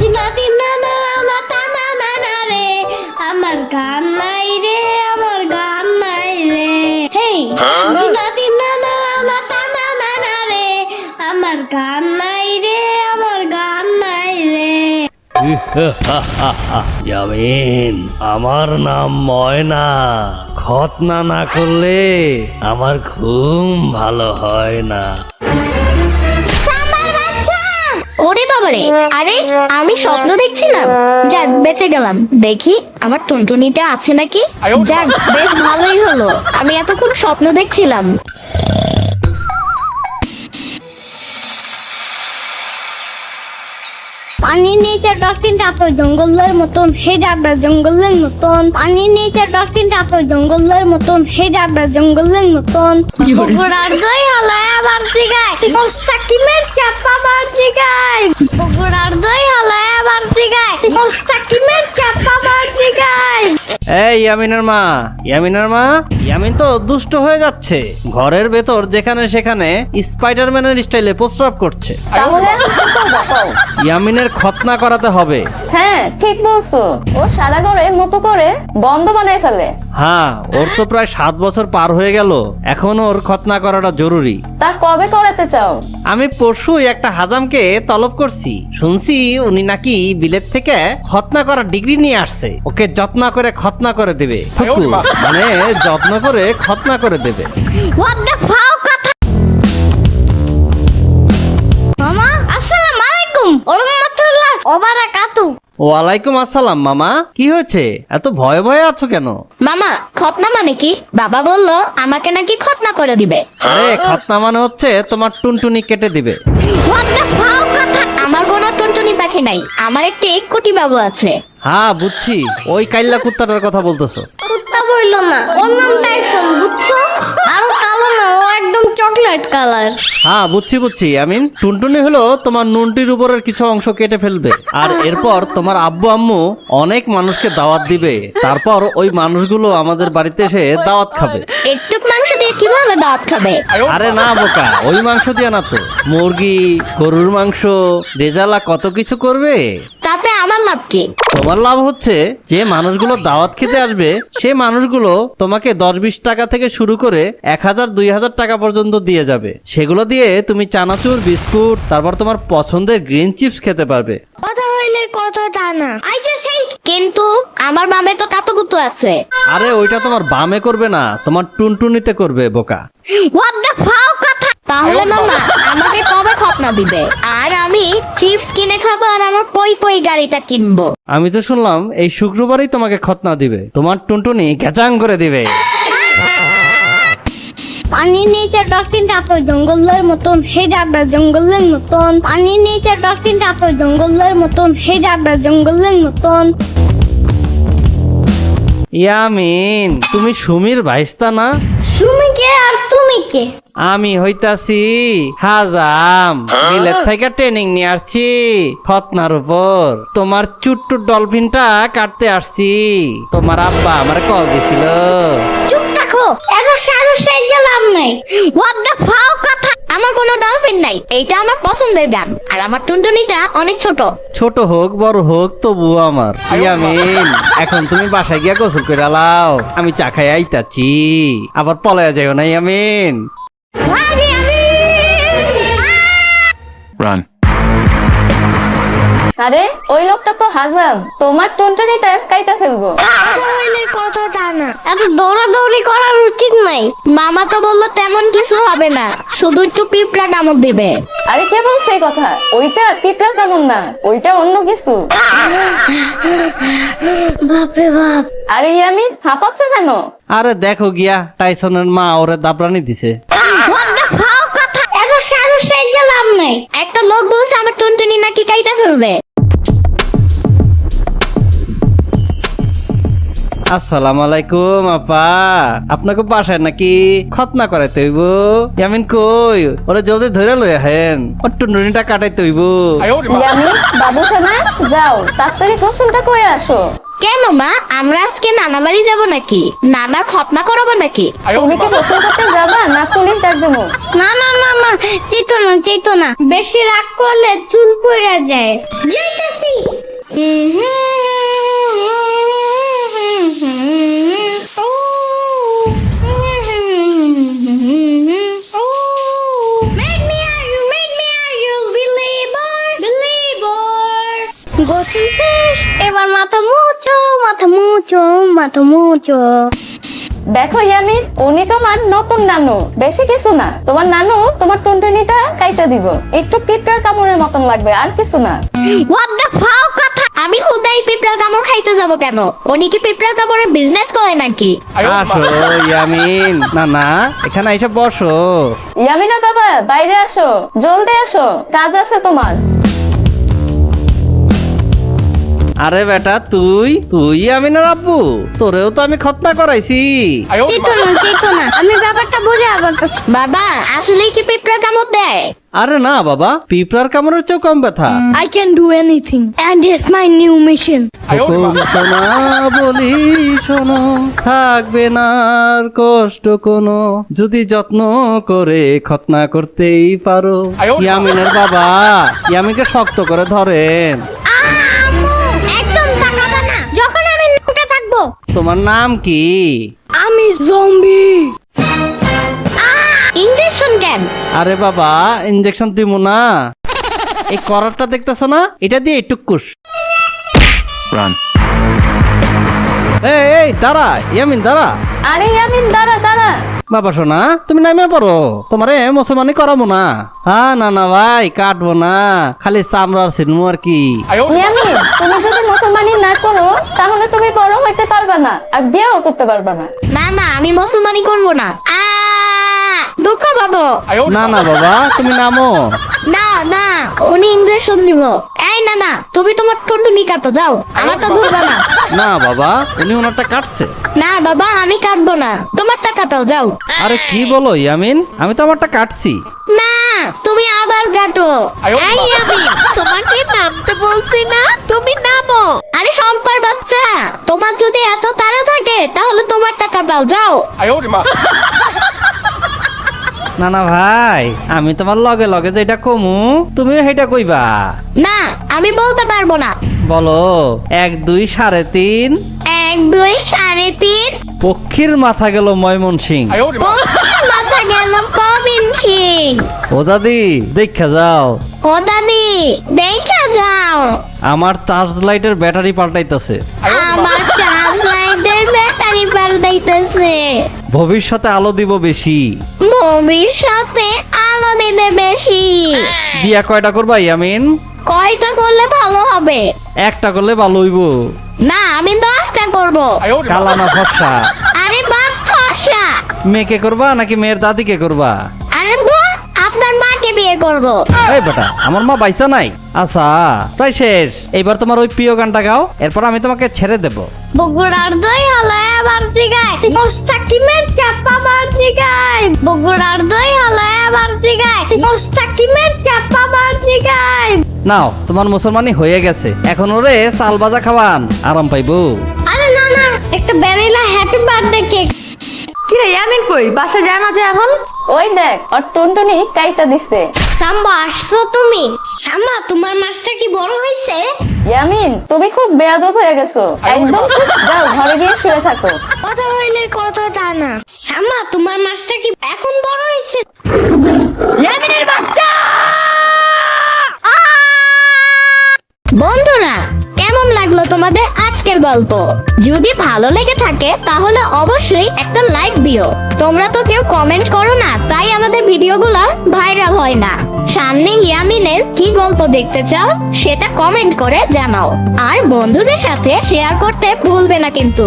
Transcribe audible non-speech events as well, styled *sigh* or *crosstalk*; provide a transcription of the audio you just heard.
দিনা দিনা না না তা না না না রে। আমার গান নাই রে আমার গান নাই রে। হেই দিনা দিনা না না তা না না না রে। আমার গান নাই রে আমার গান নাই রে। *laughs* আমার নাম ময়না। খতনা না করলে আমার ঘুম ভালো হয় না। ওরে বাবারে আরে আমি স্বপ্ন দেখছিলাম। যাক বেঁচে গেলাম। দেখি আমার টুনটুনিটা আছে নাকি? যাক বেশ ভালোই হলো। আমি এতক্ষণ স্বপ্ন দেখছিলাম। পানির নিচে ডলফিনটা তো জঙ্গলের মতন হে যাবে জঙ্গলের মতন। পানির নিচে ডলফিনটা তো জঙ্গলের মতন হে যাবে জঙ্গলের মতন। বগুড়ার দই হালায় আবার জিগায় মোস্তাকিমের চাপা বার জিগায় বগুড়ার দই হালায় আবার জিগায় মোস্তাকিমের চাপা বার জিগায় এই ইয়ামিনের মা। ইয়ামিনের মা? ইয়ামিন তো দুষ্ট হয়ে যাচ্ছে। ঘরের ভেতর যেখানে সেখানে স্পাইডারম্যানের স্টাইলে প্রস্রাব করছে। তাহলে? এখন কি করব কও? ইয়ামিনের খতনা করাতে হবে। হ্যাঁ ঠিক বলছো। ও সারা ঘরে মতো করে বন্ধ বানাই ফেলে। হ্যাঁ ওর তো প্রায় সাত বছর পার হয়ে গেল। এখন ওর খতনা করাটা জরুরি। তার কবে করাতে চাও? আমি পরশুই একটা হাজামকে তলব করছি। শুনছি উনি নাকি বিলেত থেকে খতনা করার ডিগ্রি নিয়ে আসছে। ওকে যত্ন করে খতনা করে দেবে। মানে যত্ন করে খতনা করে দেবে। হোয়াট দ্য ফাও কথা মামা আসসালামু আলাইকুম। ওয়া রাহমাতুল্লাহ ওয়ালাইকুম আসসালাম মামা। কি হয়েছে? এত ভয়ে ভয়ে আছো কেন? মামা খতনা মানে কি? বাবা বলল আমাকে নাকি খতনা করে দিবে। আরে খতনা মানে হচ্ছে তোমার টুনটুনি কেটে দিবে। হোয়াট দ্য ফাও কথা আমার কোনো পাখি নাই। আমার একটা এক কোটি বাবু আছে। হ্যাঁ বুঝছি। ওই কাইল্লা কুত্তাটার কথা বলতেছো। কুত্তা বইল না ওর নাম টাইসন বুঝছ? আর ও কালো না ও একদম চকলেট কালার। হ্যাঁ বুঝছি বুঝছি। আমিন টুনটুনি হলো তোমার নুনটির উপরের কিছু অংশ কেটে ফেলবে। আর এরপর তোমার আব্বু আম্মু অনেক মানুষকে দাওয়াত দিবে। তারপর ওই মানুষগুলো আমাদের বাড়িতে এসে দাওয়াত খাবে। একটু মাংস দিয়ে কীভাবে দাঁত খাবে? আরে না বোকা। ওই মাংস দিয়ে না তো। মুরগি গরুর মাংস রেজালা কত কিছু করবে? লাভ কি তোমার লাভ হচ্ছে যে মানুষগুলো দাওয়াত খেতে আসবে সে মানুষগুলো তোমাকে দশ বিশ টাকা থেকে শুরু করে এক হাজার দুই হাজার টাকা পর্যন্ত দিয়ে যাবে। সেগুলো দিয়ে তুমি চানাচুর বিস্কুট তারপর তোমার পছন্দের গ্রিন চিপস খেতে পারবে। কথা হইলে কথা তা না আই জাস্ট হেট কিন্তু আমার বামে তো কাতুকুতু আছে। আরে ওইটা তোমার বামে করবে না তোমার টুনটুনিতে করবে বোকা। হোয়াট দ্য ফাও কথা তাহলে মামা আমাকে কবে খতনা দিবে? আর আমি চিপস কিনে খাব আর আমার পই পই গাড়িটা কিনবো। আমি তো শুনলাম এই শুক্রবারই তোমাকে খতনা দিবে। তোমার টুনটুনি ঘেচাং করে দিবে। পানির নিচে ডলফিনটা তো জঙ্গলের মতন হে যাবে জঙ্গলের মতন। পানির নিচে ডলফিনটা তো জঙ্গলের মতন হে যাবে জঙ্গলের মতন। ইয়ামিন তুমি সুমির ভাইস্তা না? তুমি কে আর তুমি কে? আমি হইতাছি হাজাম। বিলেত থেকে ট্রেনিং নিয়ে আসছি ফতনার উপর। তোমার চুট্টু ডলফিনটা কাটতে আসছি। তোমার আব্বা আমার কল দিছিল। এত সাইজে লাভ নাই। হোয়াট দ্য ফাও কথা। আমার কোনো ডলফিন নাই। এইটা আমার পছন্দের গান। আর আমার টুনটুনিটা অনেক ছোট। ছোট হোক বড় হোক তবু আমার। ইয়ামিন এখন তুমি বাসায় গিয়া গোসল করে লাও। আমি চা খাই আইতাছি। আবার পলায়া যাইও না ইয়ামিন আমি Run. আরে ওই লোকটা তো হাজাম। তোমার টুনটুনিটা কাইটা ফেলব। হইলে কথা তা না এত দৌড়াদৌড়ি করার উচিত নাই মামা তো বলল তেমন কিছু হবে না শুধু একটু পিঁপড়া কামড় দিবে আরে কে বলছে এই কথা ওইটা পিঁপড়া তেমন না ওইটা অন্য কিছু বাপরে বাপ আরে ইয়ামিন হাঁপাচ্ছ কেন আরে দেখো গিয়া টাইসনের মা ওরে দাবরানি দিছে কথা এত নাই একটা লোক বলছে আমার টুনটুনি নাকি কাইটা ফেলবে আসসালামু আলাইকুম আপা। আপনাকে বাসায় নাকি খতনা করাইতে হইব? ইয়ামিন কই? ওরে জলদি ধরে লই আহেন ওর টুনটুনিটা কাটাইতে হইব। ইয়ামিন বাবু সোনা যাও তাড়াতাড়ি গোসলটা করে আসো। কেন মা? আমরা আজকে নানা বাড়ি যাব নাকি? নানা খতনা করাবো নাকি? তুমি কি গোসল করতে যাবা না পুলিশ ডাক দেবো না না না না চেতো না চেতো না। বেশি রাগ করলে চুল পড়ে যায়। যাইতাছি। গোসল শেষ এবার মাথা মুছো মাথা মুছো মাথা মুছো। দেখো ইয়ামিন উনি তোমার নতুন নানু বেশি কিছু না। তোমার নানু তোমার টুনটুনিটা কাইটা দিব। একটু পিঁপড়ার কামড়ের মতন লাগবে আর কিছু না। হোয়াট দ্য ফাও কথা আমি হুদাই পিঁপড়া কামড় খাইতে যাব কেন? উনি কি পিঁপড়া কামড়ের বিজনেস করে নাকি? আসো ইয়ামিন। না না এখানে এসে বসো। ইয়ামিনা বাবা বাইরে আসো। জলদি আসো। কাজ আছে তোমার। আরে বেটা তুই তুই আমিনার আব্বু। তোরেও তো আমি খতনা করাইছি। চিতো না চিতো না। আমি ব্যাপারটা বুঝে আবার বাবা আসলে কি পিঁপড়া কামড় দেয়? আরে না বাবা পিঁপড়ার কামড়ের চেয়েও কম ব্যথা। I can do anything and it's my new mission. হুকুম বলি শোনো থাকবে না আর কষ্ট কোনো। যদি যত্ন করে খতনা করতেই পারো। ইয়ামিনের বাবা। ইয়ামিনকে শক্ত করে ধরেন? তোমার নাম কি? আমি জম্বি ইঞ্জেকশন কেন? আরে বাবা ইঞ্জেকশন দিব না। এই করারটা দেখতেছো না? এটা দিয়ে টুকুস এই এই দাঁড়া ইয়ামিন দাঁড়া। আরে ইয়ামিন দাঁড়া দাঁড়া। বাবা শোনা তুমি নামে পড়ো। তোমারে মুসলমানি করাবো না। হ্যাঁ না না ভাই কাটবো না। খালি চামড়ার সিনেমো আর কি। তুমি যদি মুসলমানি না করো তাহলে তুমি বড় হইতে পারবা না আর বিয়েও করতে পারবা না। না না আমি মুসলমানি করব না। আ দুঃখ পাবো। না না বাবা তুমি নামো। না না উনি ইঞ্জেকশন দিব এই না না তুমি তোমার টুনটুনি কাটো যাও। আমারটা ধরবা না। না বাবা উনি ওনারটা কাটছে। না বাবা আমি কাটবো না। তোমারটা কাটাও যাও। আরে কি বলো ইয়ামিন? আমি তো আমারটা কাটছি। না তুমি আবার কাটো। এই আমি তোমাকে নামতে বলছি না তুমি নামো। আরে সম্পার বাচ্চা তোমার যদি এত তাড়া থাকে তাহলে তোমারটা কাটাও যাও। না না ভাই আমি তোমার লগে লগে যেটা কমু তুমিও সেটা কইবা। না আমি বলতে পারব না। বলো এক দুই সাড়ে তিন। এক দুই সাড়ে তিন। পক্ষীর মাথা গেল ময়মন সিং ও দাদি দেখা যাও। ও দাদি দেখা যাও। আমার চার্জ লাইটের ব্যাটারি পাল্টাইতেছে। আমার আমি পারু দাইতেছে। ভবিষ্যতে আলো দিব বেশি। ভবিষ্যতে আলো দিবে বেশি। দিয়া কয়টা করবা ইয়ামিন? কয়টা করলে ভালো হবে? একটা করলে ভালো হইব। না আমি দশটা করব। কালা না ফর্সা? আরে বাপ ফর্সা। মেয়েকে করবা নাকি মেয়ের দাদিকে করবা? আরে ধুর, আপনার মাকে বিয়ে করব। এই বেটা আমার মা বাইসা নাই। আচ্ছা প্রায় শেষ। এইবার তোমার ওই প্রিয় গানটা গাও এরপর আমি তোমাকে ছেড়ে দেব। বগুড়ার দই হলে মোস্তাকিমের চাপা বগুড়ার দই হালায় মোস্তাকিমের চাপা নাও তোমার মুসলমানি হয়ে গেছে। এখন ওরে চাল বাজা খাওয়ান। আরাম পাইবো। আরে না না একটা ভ্যানিলা হ্যাপি বার্থডে কেক কি রে ইয়ামিন কই? বাসা যায় না যে এখন? ওই দেখ আর টুনটুনি কাইটা দিচ্ছে সাম্বা আসছো তুমি? সাম্বা তোমার মাছটা কি বড় হয়েছে ইয়ামিন তুমি খুব বেয়াদব হয়ে গেছো। একদম চুপ যাও ঘরে গিয়ে শুয়ে থাকো। কথা হইলে কত তা না সাম্বা তোমার মাছটা কি এখন বড় হয়েছে? ইয়ামিনের বাচ্চা! বন্ধুরা কেমন লাগল তোমাদের গল্প। যদি ভালো লেগে থাকে, তাহলে অবশ্যই একটা লাইক দিও। তোমরা তো কেউ কমেন্ট করো না, তাই আমাদের ভিডিওগুলো ভাইরাল হয় না। সামনে ইয়ামিনের কি গল্প দেখতে চাও, সেটা কমেন্ট করে জানাও। আর বন্ধুদের সাথে শেয়ার করতে ভুলবে না কিন্তু।